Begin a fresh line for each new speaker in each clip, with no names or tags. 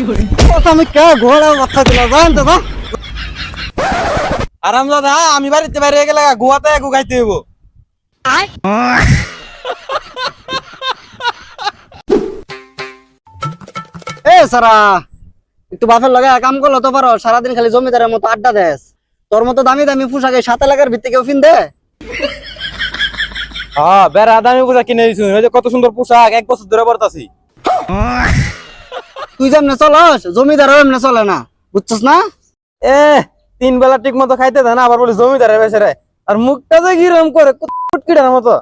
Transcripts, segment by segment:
আমি কে ঘোড়া বাচ্চা দিল জান তো
আরাম দাদা আমি বাড়িতে বাইরে গেলে গোয়াতে গুগাইতে হইব।
এ সারা একটু বাপের লগে কাম করল তো পারো সারাদিন খালি জমিদারের মতো আড্ডা দেস। তোর মতো দামি দামি পোশাকে সাত এলাকার ভিত্তি কেউ ফিন দে
হ্যাঁ বেড়া দামি পোশাক কিনে দিছুন কত সুন্দর পোশাক এক বছর ধরে পড়তাছি
তুই যেমনে চলস জমিদারও এমনি চলে না। বুঝছস না?
এ তিন বেলা ঠিক মতো খাইতে দেয় না আবার বলি জমিদারে বেচারে আর মুখটা যে কিরম করে কুটকিটার মতো।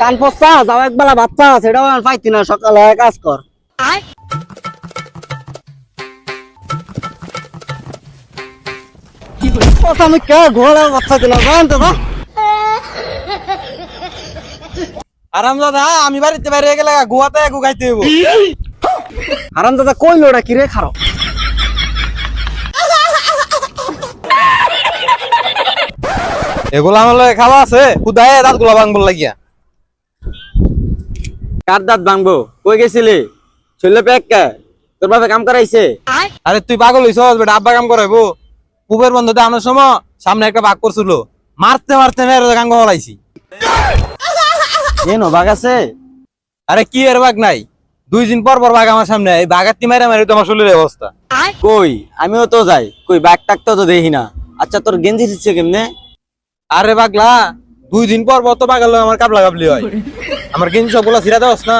কান পচা যাও একবেলা বাচ্চা সেটাও আর পাইতি না সকালে কাজ কর। আমি কে ঘোড়া বাচ্চা দিল জান তো
আরাম দাদা আমি বাড়িতে বাইরে গেলে গোয়াতে গুগাইতে হইব।
আরাম দাদা কইলো ওটা কি রে? খারো।
এগুলো আমার খাওয়া আছে খুদায় দাঁতগুলা ভাঙবল লাগিয়া।
কার দাঁত ভাঙবো? কই গেছিলি? চলে পেক কে? তোর বাপে কাম করাইছে?
আরে তুই পাগল হইছ বেটা আব্বা কাম করাইবো। পুবের বন্ধতে আনার সময় সামনে একটা বাঘ করছিল। মারতে মারতে মেরে গাঙ্গ হলাইছি।
কেন বাঘ আছে?
আরে কি এর বাঘ নাই? দুই দিন পর পর বাঘ আমার সামনে এই বাঘার তি মারে মারি তো আমার শরীরের অবস্থা।
কই? আমিও তো যাই। কই বাঘ টাকতে তো দেখি না। আচ্ছা তোর গেঞ্জি দিচ্ছে কেমনে?
আরে বাঘলা দুই দিন পর পর তো বাঘের লগে আমার কাবলা কাবলি হয়। আমার কিন্তু সবগুলো ছিড়া দেওয়াস না?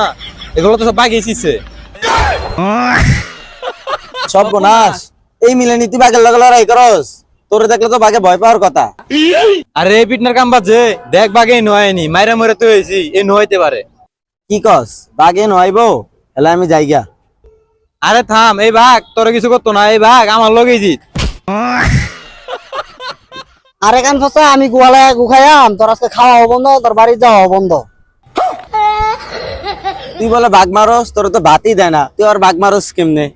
এগুলো তো সব বাঘ এসিছে
সব নাশ এই মিলে নীতি বাঘের লগে লড়াই করস। তোরে দেখলে তো বাঘে ভয় পাওয়ার কথা।
আরে এই পিটনার কাম বাজে। দেখ বাঘে নয়নি মাইরা মরে তো হয়েছি এ নইতে পারে।
কি কস? বাঘে নয়বো এলা আমি যাইগা
আরে থাম এই বাঘ তোর কিছু করতো না এই বাঘ আমার জিত।
আরে কান ফসা আমি গুয়ালে গুখাইয়াম তোর আজকে খাওয়া বন্ধ তোর বাড়ি যাওয়া বন্ধ
তুই বলে বাঘ মারস তোর তো ভাতই দেয় না তুই আর বাঘ মারস কেমনে?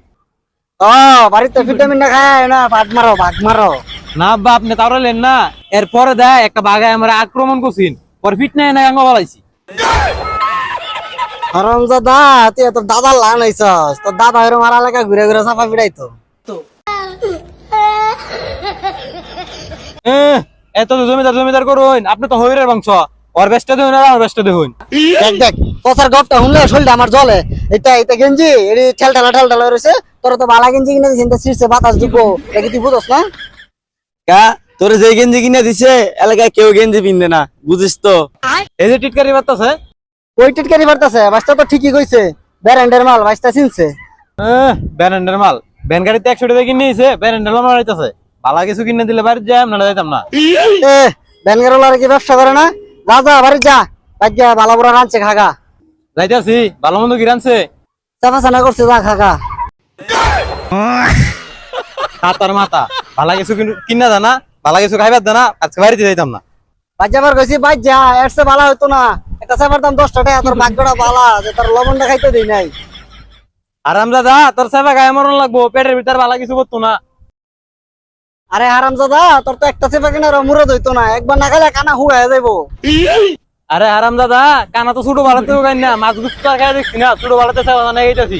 ও বাড়িতে ভিটামিন না খায় না ভাগ মারো ভাগ মারো।
না আব্বা আপনি তাড়ালেন না। এরপরে দেয় একটা বাঘে আমার আক্রমণ করছিন পর ফিট নাই না গাঙ্গ বলাইছি।
দাদা তুই তোর দাদা লান হইছস। তোর দাদা এরম আর এলাকা ঘুরে ঘুরে চাপা পিড়াইতো
এত তো জমিদার জমিদার করুন আপনি তো হইরের বংশ। ওর বেস্টে দেখুন আর আমার বেস্টে দেখুন
দেখ দেখ কথার গপটা শুনলে শরীরটা আমার জলে এটা এটা গেঞ্জি এটি ঠেল ঠেলা ঠেল ঠেলা রয়েছে তোর তো বালা গেঞ্জি কিনে দিয়েছিস শীর্ষে বাতাস দিব এটা কি তুই বুঝস না?
কা তোর যে গেঞ্জি কিনে দিছে এলাকায় কেউ গেঞ্জি পিনবে না। বুঝিস তো?
এই যে টিটকারি বার্তাছে
ওই টিটকারি পারতাছে বাসটা তো ঠিকই কইছে ব্যারেন্ডের মাল বাসটা চিনছে।
ব্যান্ডের মাল। ব্যান গাড়িতে একশো টাকা কিনে ব্যান্ডের মাল মারাইতেছে। ভালো কিছু কিনে দিলে বাড়ি যাই না যাইতাম না।
কি ব্যবসা করে না? যা যা বাড়ি যা বাদ যা বালা বুড়া রাঁধছে খাগা।
যাইতাছি ভালো মন্দ কি রানছে
চাপা চানা করছে যা খাগা।
তার মাথা ভালো কিছু কিন- জানা ভালো কিছু খাইবার জানা আজকে বাড়িতে যাইতাম না।
বাদ যাবার কইছি বাদ যা এর চেয়ে বালা হইতো না। একটা চাপার দাম দশটা টাকা তোর ভাগ্যটা বালা যে তোর লবণটা খাইতে দিই নাই।
আরাম তোর সেবা গায়ে মরণ লাগবো পেটের ভিতর ভালো কিছু করতো না।
আরে হারাম দাদা তোর তো একটা কিনার হইতো না। একবার না খাইলে কানা যাইবো।
আরে আরাম দাদা কানা তো ছোট ভাড়াতেও গাই না মাছ গুছ খাই দেখছি না ছোট ভাড়াতে এইটাছি